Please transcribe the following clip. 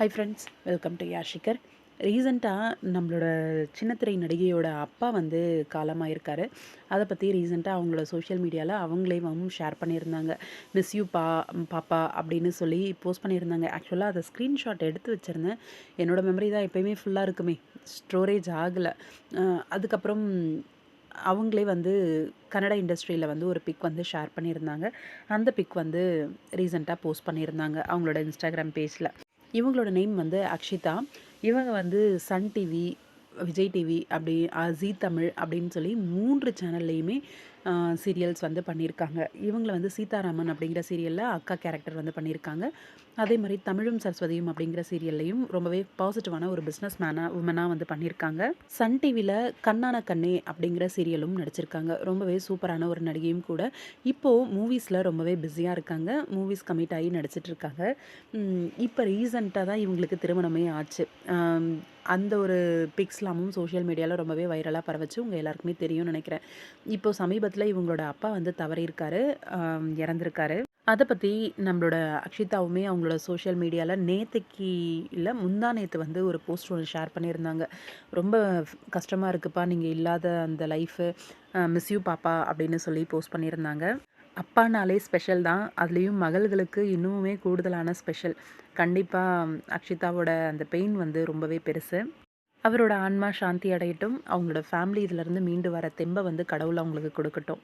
High friends welcome to யாஷிகர் ரீசெண்டாக நம்மளோட சின்னத்திரை நடிகையோட அப்பா வந்து காலமாயிருக்காரு. அதை பற்றி ரீசெண்டாக அவங்களோட சோஷியல் மீடியாவில் அவங்களே வந்து ஷேர் பண்ணியிருந்தாங்க. மிஸ் யூ பா பாப்பா அப்படின்னு சொல்லி போஸ்ட் பண்ணியிருந்தாங்க. ஆக்சுவலாக அதை ஸ்க்ரீன்ஷாட் எடுத்து வச்சுருந்தேன். என்னோடய மெமரி தான் எப்போயுமே ஃபுல்லாக இருக்குமே. ஸ்டோரேஜ் ஆகலை. அதுக்கப்புறம் அவங்களே வந்து கன்னடா இண்டஸ்ட்ரியில் வந்து ஒரு பிக் வந்து ஷேர் பண்ணியிருந்தாங்க. அந்த பிக் வந்து ரீசெண்டாக போஸ்ட் பண்ணியிருந்தாங்க அவங்களோட இன்ஸ்டாகிராம் பேஜில் இவங்களோட நேம் வந்து அக்ஷிதா. இவங்க வந்து சன் டிவி விஜய் டிவி அப்படி ஜீ தமிழ் அப்படின்னு சொல்லி மூன்று சேனல்லையுமே சீரியல்ஸ் வந்து பண்ணியிருக்காங்க. இவங்களை வந்து சீதாராமன் அப்படிங்கிற சீரியலில் அக்கா கேரக்டர் வந்து பண்ணியிருக்காங்க. அதே மாதிரி தமிழும் சரஸ்வதியும் அப்படிங்கிற சீரியல்லையும் ரொம்பவே பாசிட்டிவான ஒரு பிஸ்னஸ் மேனாக உமனாக வந்து பண்ணியிருக்காங்க. சன் டிவியில் கண்ணான கண்ணே அப்படிங்கிற சீரியலும் நடிச்சிருக்காங்க. ரொம்பவே சூப்பரான ஒரு நடிகையும் கூட. இப்போது மூவிஸில் ரொம்பவே பிஸியாக இருக்காங்க. மூவிஸ் கமிட் ஆகி நடிச்சிட்ருக்காங்க இப்போ ரீசண்டாக தான் இவங்களுக்கு திருமணமே ஆச்சு. அந்த ஒரு பிக்ஸ்லாமும் சோஷியல் மீடியாவில் ரொம்பவே வைரலாக பரவச்சு. உங்கள் எல்லாருக்குமே தெரியும்னு நினைக்கிறேன். இப்போ சமீபத்தில் இவங்களோட அப்பா வந்து தவறியிருக்காரு. இறந்துருக்காரு. அதை பற்றி நம்மளோட அக்ஷிதாவுமே அவங்களோட சோஷியல் மீடியாவில் நேற்றுக்கு இல்லை முந்தா நேற்று வந்து ஒரு போஸ்ட் ஒன்று ஷேர் பண்ணியிருந்தாங்க. ரொம்ப கஷ்டமாக இருக்குப்பா நீங்கள் இல்லாத அந்த லைஃபு மிஸ் யூ பாப்பா அப்படின்னு சொல்லி போஸ்ட் பண்ணியிருந்தாங்க. அப்பானாலே ஸ்பெஷல் தான். அதுலேயும் மகள்களுக்கு இன்னுமே கூடுதலான ஸ்பெஷல் கண்டிப்பாக அக்ஷிதாவோட அந்த பெயின் வந்து ரொம்பவே பெருசு. அவரோட ஆன்மா சாந்தி அடையட்டும். அவங்களோட ஃபேமிலி இதிலேருந்து மீண்டு வர தெம்பை வந்து கடவுள் அவங்களுக்கு கொடுக்கட்டும்.